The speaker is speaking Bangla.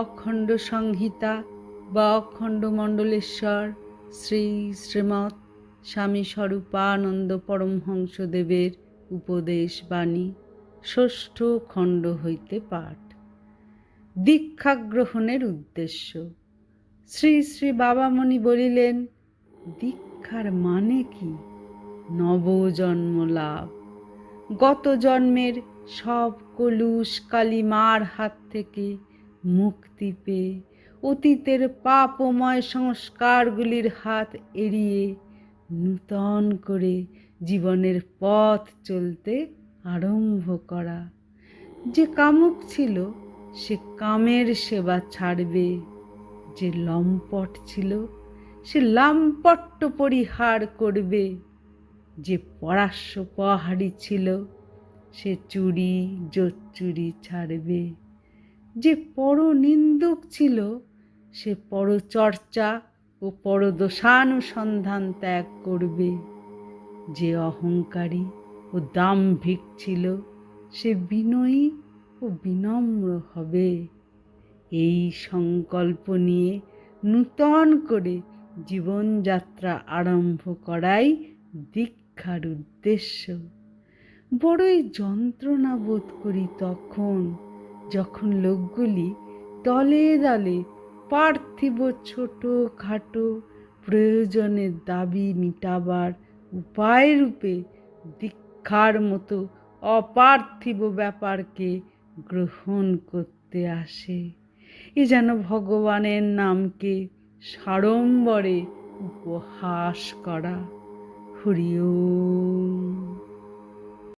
অখণ্ড সংহিতা বা অখণ্ড মণ্ডলেশ্বর, শ্রী শ্রীমৎ স্বামী স্বরূপানন্দ পরমহংসদেবের উপদেশ বাণী ষষ্ঠ খণ্ড হইতে পাঠ। দীক্ষা গ্রহণের উদ্দেশ্য। শ্রী শ্রী বাবামণি বলিলেন, দীক্ষার মানে কি? নবজন্ম লাভ। গত জন্মের সব কলুষ কালিমার হাত থেকে মুক্তি পেয়ে অতীতের পাপময় সংস্কারগুলির হাত এড়িয়ে নূতন করে জীবনের পথ চলতে আরম্ভ করা। যে কামুক ছিল, সে কামের সেবা ছাড়বে। যে লম্পট ছিল, সে লাম্পট্য পরিহার করবে। যে পরাশ্য পাহাড়ি ছিল, সে চুরি জোচ্চুরি ছাড়বে। যে পরনিন্দুক ছিল, সে পরচর্চা ও পরদোষানুসন্ধান ত্যাগ করবে। যে অহংকারী ও দাম্ভিক ছিল, সে বিনয়ী ও বিনম্র হবে। এই সংকল্প নিয়ে নূতন করে জীবনযাত্রা আরম্ভ করাই দীক্ষার উদ্দেশ্য। বড়ই যন্ত্রণা বোধ করি তখন যখন লোকগুলি দলে দলে পার্থিব ছোট খাটো প্রয়োজনের দাবি মিটাবার উপায় রূপে দীক্ষার মতো অপার্থিব ব্যাপারকে গ্রহণ করতে আসে। এ যেন ভগবানের নামকে সাড়ম্বরে উপহাস করা। হরি ওম।